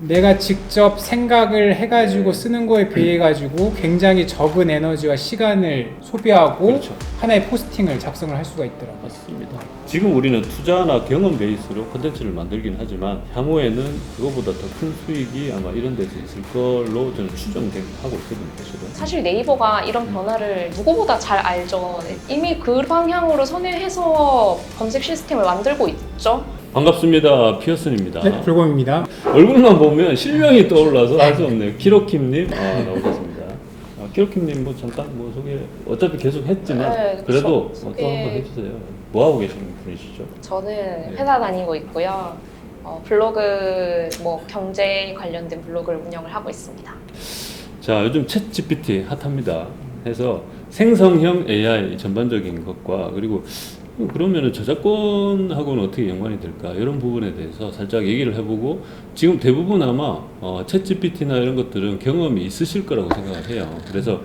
내가 직접 생각을 해가지고 쓰는 거에 비해 가지고 굉장히 적은 에너지와 시간을 소비하고 그렇죠. 하나의 포스팅을 작성을 할 수가 있더라고요. 맞습니다. 지금 우리는 투자나 경험 베이스로 컨텐츠를 만들긴 하지만 향후에는 그거보다 더 큰 수익이 아마 이런 데서 있을 걸로 저는 추정하고 있거든요. 사실은. 사실 네이버가 이런 변화를 누구보다 잘 알죠. 이미 그 방향으로 선회해서 검색 시스템을 만들고 있죠. 반갑습니다. 피어슨입니다. 네, 불곰입니다. 얼굴만 보면 실명이 떠올라서 알수 없네요. 키로킴님 아, 나오셨습니다. 아, 키로킴님 뭐 잠깐 뭐 소개 어차피 계속 했지만 네, 그래도 그쵸. 뭐또 소개. 한번 해주세요. 뭐 하고 계시는 분이시죠? 저는 회사 다니고 있고요. 어, 블로그 뭐 경제 관련된 블로그를 운영을 하고 있습니다. 자 요즘 챗 GPT 핫합니다. 해서 생성형 AI 전반적인 것과 그리고 그러면은 저작권하고는 어떻게 연관이 될까 이런 부분에 대해서 살짝 얘기를 해보고 지금 대부분 아마 어, 챗 GPT나 이런 것들은 경험이 있으실 거라고 생각을 해요. 그래서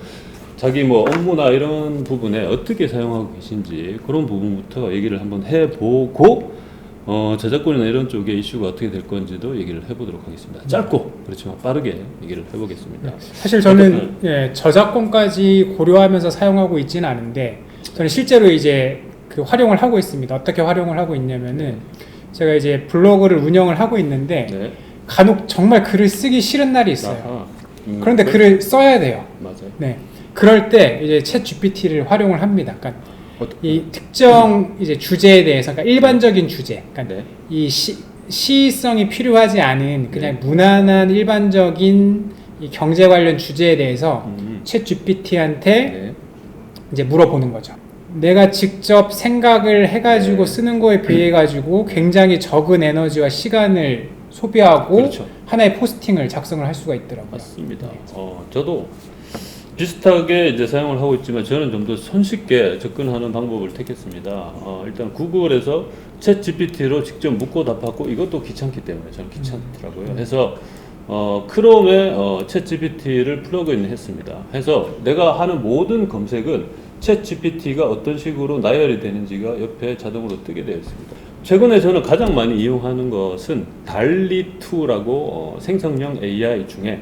자기 뭐 업무나 이런 부분에 어떻게 사용하고 계신지 그런 부분부터 얘기를 한번 해보고 어, 저작권이나 이런 쪽의 이슈가 어떻게 될 건지도 얘기를 해보도록 하겠습니다. 짧고 그렇지만 빠르게 얘기를 해보겠습니다. 사실 저는 예, 저작권까지 고려하면서 사용하고 있지는 않은데 저는 실제로 이제 그 활용을 하고 있습니다. 어떻게 활용을 하고 있냐면은 제가 이제 블로그를 운영을 하고 있는데 네. 간혹 정말 글을 쓰기 싫은 날이 있어요. 아하. 음, 그런데 그- 글을 써야 돼요. 맞아요. 네. 그럴 때 이제 챗 GPT를 활용을 합니다. 그러니까 어떠- 이 특정 이제 주제에 대해서 그러니까 일반적인 주제, 그러니까 네. 이 시, 시성이 필요하지 않은 그냥 네. 무난한 일반적인 이 경제 관련 주제에 대해서 음. 챗 GPT한테 네. 이제 물어보는 거죠. 내가 직접 생각을 해가지고 네. 쓰는 거에 비해 가지고 굉장히 적은 에너지와 시간을 소비하고 그렇죠. 하나의 포스팅을 작성을 할 수가 있더라고요. 맞습니다. 어, 저도 비슷하게 이제 사용을 하고 있지만 저는 좀 더 손쉽게 접근하는 방법을 택했습니다. 어, 일단 구글에서 챗 GPT로 직접 묻고 답하고 이것도 귀찮기 때문에 저는 귀찮더라고요. 해서 어, 크롬에 어, 챗 GPT를 플러그인 했습니다. 해서 내가 하는 모든 검색은 챗 GPT가 어떤 식으로 나열이 되는지가 옆에 자동으로 뜨게 되어 있습니다. 최근에 저는 가장 많이 이용하는 것은 달리2라고 어, 생성형 AI 중에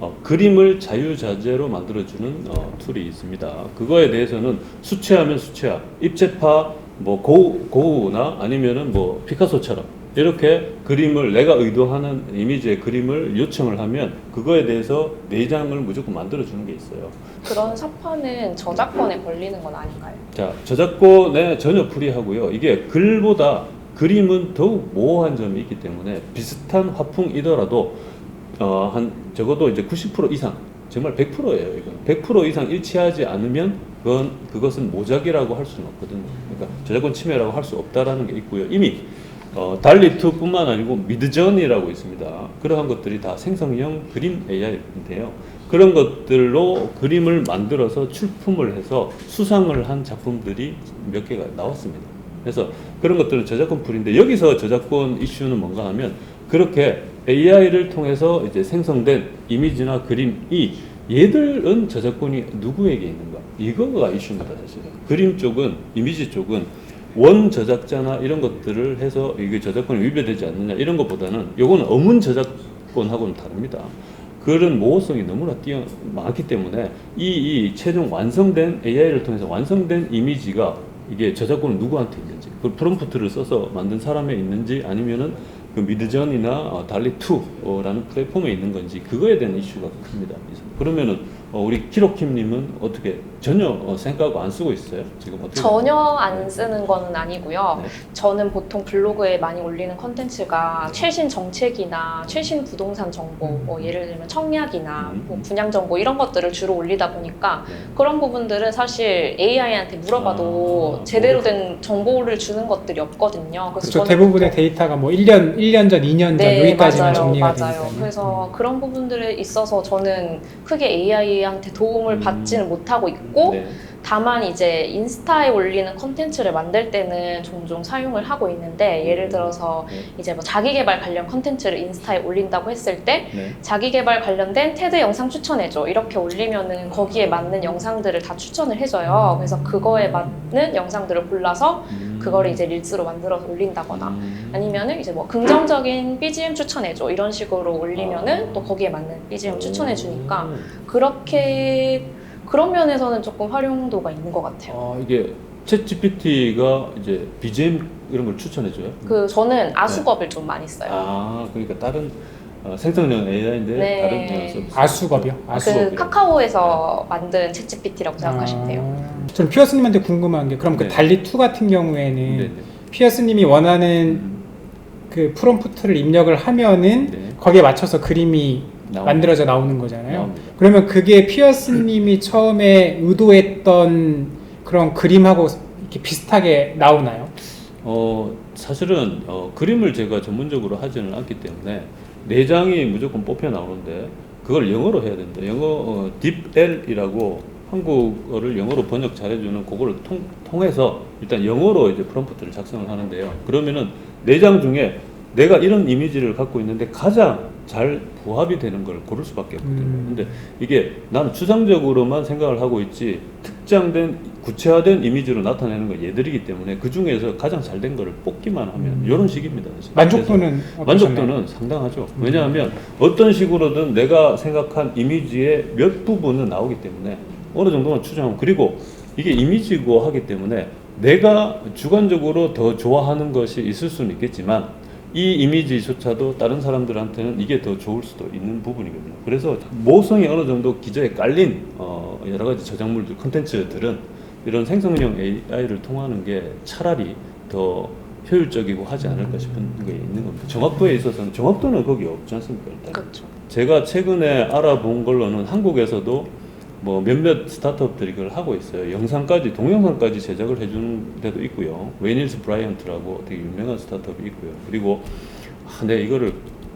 어, 그림을 자유자재로 만들어주는 어, 툴이 있습니다. 그거에 대해서는 수채하면 수채화, 입체파, 뭐 고우, 고우나 아니면은 뭐 피카소처럼 이렇게 그림을 내가 의도하는 이미지의 그림을 요청을 하면 그거에 대해서 네 장을 무조건 만들어 주는 게 있어요. 그런 사파는 저작권에 걸리는 건 아닌가요? 자, 저작권에 전혀 불이하고요. 이게 글보다 그림은 더욱 모호한 점이 있기 때문에 비슷한 화풍이더라도 어, 한 적어도 이제 90% 이상 정말 100%예요. 이건 100% 이상 일치하지 않으면 그건 그것은 모작이라고 할 수는 없거든요. 그러니까 저작권 침해라고 할 수 없다라는 게 있고요. 이미 어, 달리2뿐만 아니고 미드전이라고 있습니다. 그러한 것들이 다 생성형 그림 AI인데요. 그런 것들로 그림을 만들어서 출품을 해서 수상을 한 작품들이 몇 개가 나왔습니다. 그래서 그런 것들은 저작권 풀인데 여기서 저작권 이슈는 뭔가 하면 그렇게 AI를 통해서 이제 생성된 이미지나 그림이 얘들은 저작권이 누구에게 있는가 이거가 이슈입니다 사실은 그림 쪽은 이미지 쪽은 원 저작자나 이런 것들을 해서 이게 저작권이 위배되지 않느냐 이런 것보다는 요거는 어문 저작권하고는 다릅니다. 그런 모호성이 너무나 뛰어 많기 때문에 이, 이 최종 완성된 AI를 통해서 완성된 이미지가 이게 저작권은 누구한테 있는지 그 프롬프트를 써서 만든 사람에 있는지 아니면은 그 미드전이나 어, 달리2라는 플랫폼에 있는 건지 그거에 대한 이슈가 큽니다. 그러면은 어, 우리 키로킴님은 어떻게 전혀 어, 생각하고 안 쓰고 있어요? 지금 어떻게? 전혀 안 쓰는 거는 아니고요. 네. 저는 보통 블로그에 많이 올리는 컨텐츠가 최신 정책이나 최신 부동산 정보, 뭐 예를 들면 청약이나 음. 뭐 분양 정보 이런 것들을 주로 올리다 보니까 네. 그런 부분들은 사실 AI한테 물어봐도 아, 제대로 된 정보를 주는 것들이 없거든요. 그래서 그렇죠. 저는 대부분의 보통- 데이터가 뭐 1년, 1년 전, 2년 전 여기까지만 네, 맞아요, 정리가 맞아요. 되니까요. 그래서 음. 그런 부분들에 있어서 저는 크게 AI한테 도움을 음. 받지는 못하고 있고 네. 다만 이제 인스타에 올리는 컨텐츠를 만들 때는 종종 사용을 하고 있는데 예를 들어서 네. 이제 뭐 자기 개발 관련 컨텐츠를 인스타에 올린다고 했을 때 네. 자기 개발 관련된 테드 영상 추천해줘 이렇게 올리면은 거기에 맞는 영상들을 다 추천을 해줘요. 그래서 그거에 맞는 영상들을 골라서 음. 그거를 이제 릴스로 만들어서 올린다거나 음. 아니면은 이제 뭐 긍정적인 BGM 추천해줘 이런 식으로 올리면은 아. 또 거기에 맞는 BGM 추천해 주니까 음. 그렇게 그런 면에서는 조금 활용도가 있는 것 같아요. 아, 이게 챗 GPT가 이제 BGM 이런 걸 추천해줘요? 그 저는 아수겁을 좀 많이 써요. 아, 그러니까 다른 어, 생성형 AI인데 네. 다른 어, 서비스. 아수겁이요? 그 아수겁이라고. 카카오에서 만든 챗GPT라고 생각하시면 돼요. 아, 저는 피어스님한테 궁금한 게 그럼 그 네. 달리 2 같은 경우에는 네 네. 피어스님이 원하는 음, 그 프롬프트를 입력을 하면은 네. 거기에 맞춰서 그림이 나옵니다. 만들어져 나오는 거잖아요. 나옵니다. 그러면 그게 피어스님이 처음에 의도했던 그런 그림하고 이렇게 비슷하게 나오나요? 어, 사실은 어, 그림을 제가 전문적으로 하지는 않기 때문에 내장이 무조건 뽑혀 나오는데 그걸 영어로 해야 된다. 영어 어, 딥L이라고 한국어를 영어로 번역 잘해주는 그거를 통, 통해서 일단 영어로 이제 프롬프트를 작성을 하는데요. 그러면은 내장 중에 내가 이런 이미지를 갖고 있는데 가장 잘 부합이 되는 걸 고를 수밖에 없거든요. 음. 근데 이게 나는 추상적으로만 생각을 하고 있지 특정된 구체화된 이미지로 나타내는 건 얘들이기 때문에 그 중에서 가장 잘 된 거를 뽑기만 하면 음. 이런 식입니다. 만족도는? 만족도는 상당하죠. 음. 왜냐하면 어떤 식으로든 내가 생각한 이미지의 몇 부분은 나오기 때문에 어느 정도는 추정하고 그리고 이게 이미지고 하기 때문에 내가 주관적으로 더 좋아하는 것이 있을 수는 있겠지만 이 이미지조차도 다른 사람들한테는 이게 더 좋을 수도 있는 부분이거든요. 그래서 모성이 어느 정도 기저에 깔린 어, 여러 가지 저작물들, 콘텐츠들은 이런 생성형 AI를 통하는 게 차라리 더 효율적이고 하지 않을까 싶은 게 있는 겁니다. 정확도에 있어서는 정확도는 거기 없지 않습니까? 일단. 그렇죠. 제가 최근에 알아본 걸로는 한국에서도 뭐 몇몇 스타트업들이 그걸 하고 있어요. 영상까지 동영상까지 제작을 해주는 데도 있고요. 웨닐스 브라이언트라고 되게 유명한 스타트업이 있고요. 그리고 아, 내가 이거를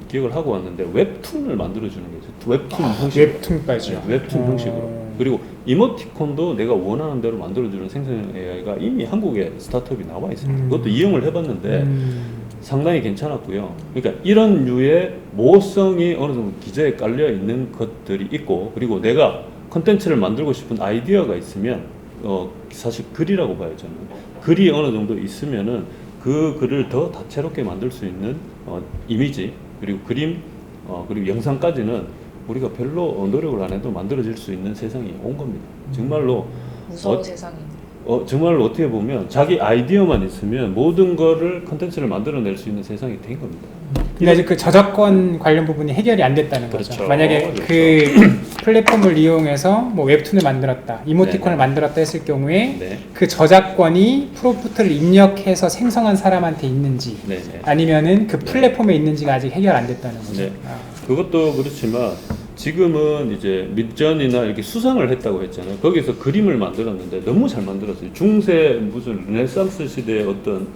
기억을 하고 왔는데 웹툰을 만들어 주는 게 있어요. 웹툰 형식으로. 웹툰까지요. 네, 웹툰 어. 형식으로. 그리고 이모티콘도 내가 원하는 대로 만들어주는 생성형 AI가 이미 한국에 스타트업이 나와 있어요. 음. 그것도 이용을 해봤는데 음. 상당히 괜찮았고요. 그러니까 이런 류의 모성이 어느 정도 기저에 깔려 있는 것들이 있고 그리고 내가 컨텐츠를 만들고 싶은 아이디어가 있으면 어 사실 글이라고 봐요 저는 글이 어느 정도 있으면은 그 글을 더 다채롭게 만들 수 있는 어, 이미지 그리고 그림 어, 그리고 영상까지는 우리가 별로 어, 노력을 안 해도 만들어질 수 있는 세상이 온 겁니다. 정말로 무서운 어, 세상이. 어, 정말로 어떻게 보면 자기 아이디어만 있으면 모든 거를 컨텐츠를 만들어낼 수 있는 세상이 된 겁니다. 근데 아직 그 저작권 관련 부분이 해결이 안 됐다는 거죠. 그렇죠. 만약에 그렇죠. 그 플랫폼을 이용해서 뭐 웹툰을 만들었다, 이모티콘을 네네. 만들었다 했을 경우에 네, 그 저작권이 프로프트를 입력해서 생성한 사람한테 있는지 네, 네. 아니면은 그 플랫폼에 있는지가 아직 해결 안 됐다는 거죠. 네. 아. 그것도 그렇지만 지금은 이제 mid전이나 이렇게 수상을 했다고 했잖아요. 거기서 그림을 만들었는데 너무 잘 만들었어요. 중세 무슨 르네상스 시대의 어떤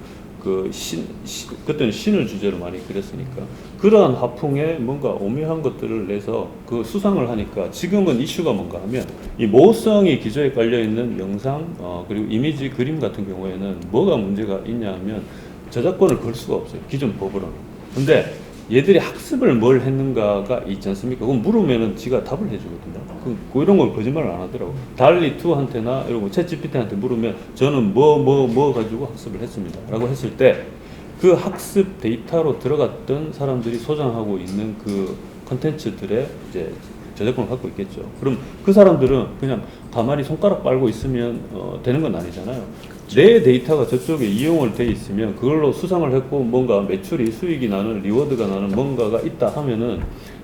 그 신, 시, 그때는 신을 주제로 많이 그렸으니까 그러한 화풍에 뭔가 오묘한 것들을 내서 그 수상을 하니까 지금은 이슈가 뭔가 하면 이 모성이 기저에 깔려 있는 영상 어, 그리고 이미지 그림 같은 경우에는 뭐가 문제가 있냐 하면 저작권을 걸 수가 없어요. 기존 법으로는. 근데 얘들이 학습을 뭘 했는가가 있지 않습니까? 그건 물으면은 지가 답을 해주거든요. 그, 그 이런 걸 거짓말을 안 하더라고. 달리 2한테나 이런 거, 챗 GPT한테 물으면 저는 뭐, 뭐, 뭐 가지고 학습을 했습니다. 라고 했을 때 그 학습 데이터로 들어갔던 사람들이 소장하고 있는 그 컨텐츠들의 이제 저작권을 갖고 있겠죠. 그럼 그 사람들은 그냥 가만히 손가락 빨고 있으면 어, 되는 건 아니잖아요. 내 데이터가 저쪽에 이용을 돼 있으면 그걸로 수상을 했고 뭔가 매출이 수익이 나는 리워드가 나는 뭔가가 있다 하면은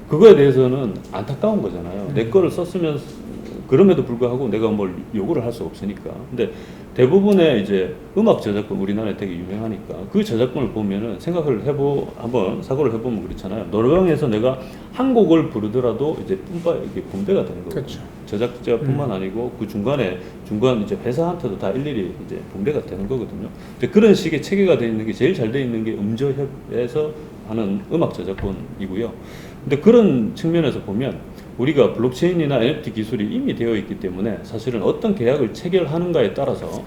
그거에 대해서는 안타까운 거잖아요. 내 거를 썼으면 그럼에도 불구하고 내가 뭘 요구를 할 수 없으니까. 근데 대부분의 이제 음악 저작권 우리나라에 되게 유명하니까 그 저작권을 보면은 생각을 해보 한번 사고를 해보면 그렇잖아요. 노래방에서 내가 한 곡을 부르더라도 이제 뿜바 이게 분배가 되는 거거든요. 그렇죠. 저작자뿐만 아니고 그 중간에 중간 이제 회사한테도 다 일일이 이제 분배가 되는 거거든요. 이제 그런 식의 체계가 되어 있는 게 제일 잘 되어 있는 게 음저협에서 하는 음악 저작권이고요. 근데 그런 측면에서 보면 우리가 블록체인이나 NFT 기술이 이미 되어 있기 때문에 사실은 어떤 계약을 체결하는가에 따라서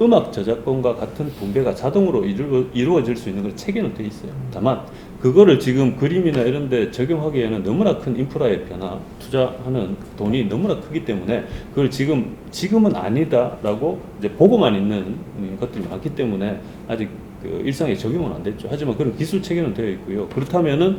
음악 저작권과 같은 분배가 자동으로 이루어, 이루어 질 수 있는 걸 체계는 돼 있어요. 다만 그거를 지금 그림이나 이런 데 적용하기에는 너무나 큰 인프라의 변화, 투자하는 돈이 너무나 크기 때문에 그걸 지금, 지금은 아니다라고 이제 보고만 있는 음, 것들이 많기 때문에 아직 그 일상에 적용은 안 됐죠. 하지만 그런 기술 체계는 되어 있고요. 그렇다면은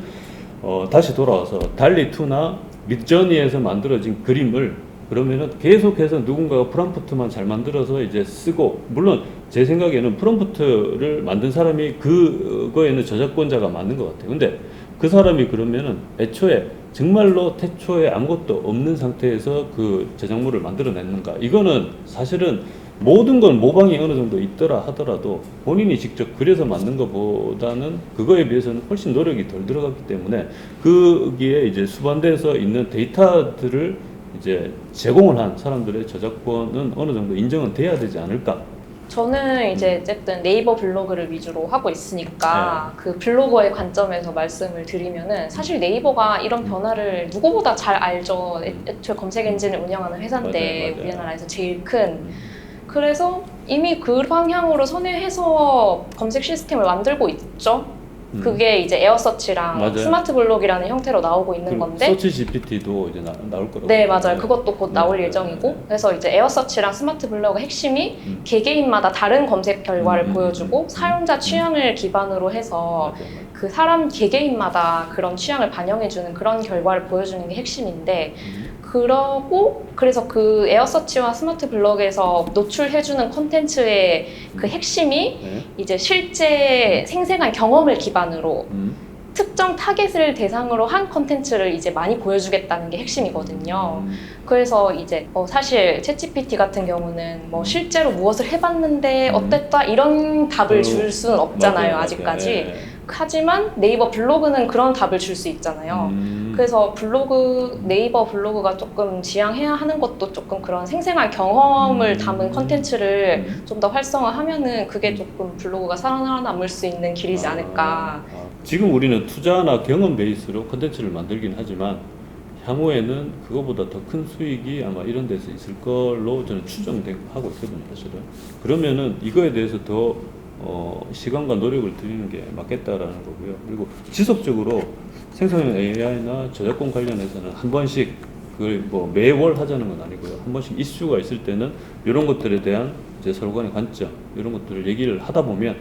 어, 다시 돌아와서 달리2나 midjourney에서 만들어진 그림을 그러면은 계속해서 누군가가 프롬프트만 잘 만들어서 이제 쓰고 물론 제 생각에는 프롬프트를 만든 사람이 그거에는 저작권자가 맞는 것 같아요. 근데 그 사람이 그러면은 애초에 정말로 태초에 아무것도 없는 상태에서 그 제작물을 만들어냈는가? 이거는 사실은 모든 건 모방이 어느 정도 있더라 하더라도 본인이 직접 그려서 만든 것보다는 그거에 비해서는 훨씬 노력이 덜 들어갔기 때문에 거기에 이제 수반돼서 있는 데이터들을 이제 제공을 한 사람들의 저작권은 어느 정도 인정은 돼야 되지 않을까? 저는 이제 어쨌든 네이버 블로그를 위주로 하고 있으니까 그 블로거의 관점에서 말씀을 드리면은 사실 네이버가 이런 변화를 누구보다 잘 알죠. 애- 애초에 검색 엔진을 운영하는 회사인데 맞아요, 맞아요. 우리나라에서 제일 큰. 그래서 이미 그 방향으로 선회해서 검색 시스템을 만들고 있죠. 음. 그게 이제 에어서치랑 맞아요. 스마트 블록이라는 형태로 나오고 있는 건데 서치 GPT도 이제 나, 나올 거라고. 네 맞아요 그것도 곧 나올 네, 예정이고 네, 네. 그래서 이제 에어서치랑 스마트 블록의 핵심이 음. 개개인마다 다른 검색 결과를 음, 음, 보여주고 음, 음. 사용자 취향을 기반으로 해서 맞아요. 그 사람 개개인마다 그런 취향을 반영해주는 그런 결과를 보여주는 게 핵심인데 음. 그러고 그래서 그 에어서치와 스마트 블록에서 노출해주는 콘텐츠의 그 핵심이 네. 이제 실제 생생한 경험을 기반으로 음. 특정 타겟을 대상으로 한 콘텐츠를 이제 많이 보여주겠다는 게 핵심이거든요. 음. 그래서 이제 어, 사실 챗GPT 같은 경우는 뭐 실제로 무엇을 해봤는데 음. 어땠다 이런 답을 줄 수는 없잖아요 맞아요, 맞아요. 아직까지. 예, 예. 하지만 네이버 블로그는 그런 답을 줄 수 있잖아요. 음. 그래서 블로그 네이버 블로그가 조금 지향해야 하는 것도 조금 그런 생생한 경험을 음. 담은 컨텐츠를 음. 좀더 활성화하면은 그게 조금 블로그가 살아남을 수 있는 길이지 아, 않을까. 아. 지금 우리는 투자나 경험 베이스로 컨텐츠를 만들긴 하지만 향후에는 그거보다 더 큰 수익이 아마 이런 데서 있을 걸로 저는 추정하고 있거든요, 사실은. 그러면은 이거에 대해서 더 어, 시간과 노력을 들이는 게 맞겠다라는 거고요. 그리고 지속적으로 생성형 AI나 저작권 관련해서는 한 번씩 그걸 뭐 매월 하자는 건 아니고요. 한 번씩 이슈가 있을 때는 이런 것들에 대한 이제 서로 간의 관점 이런 것들을 얘기를 하다 보면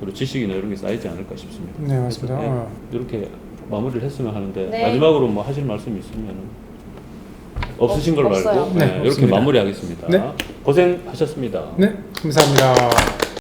서로 지식이나 이런 게 쌓이지 않을까 싶습니다. 네 맞습니다. 그래서, 예, 어. 이렇게 마무리를 했으면 하는데 네. 마지막으로 뭐 하실 말씀 있으면 없으신 걸로 없어요. 알고 네, 네, 이렇게. 마무리하겠습니다. 네. 고생하셨습니다. 네 감사합니다.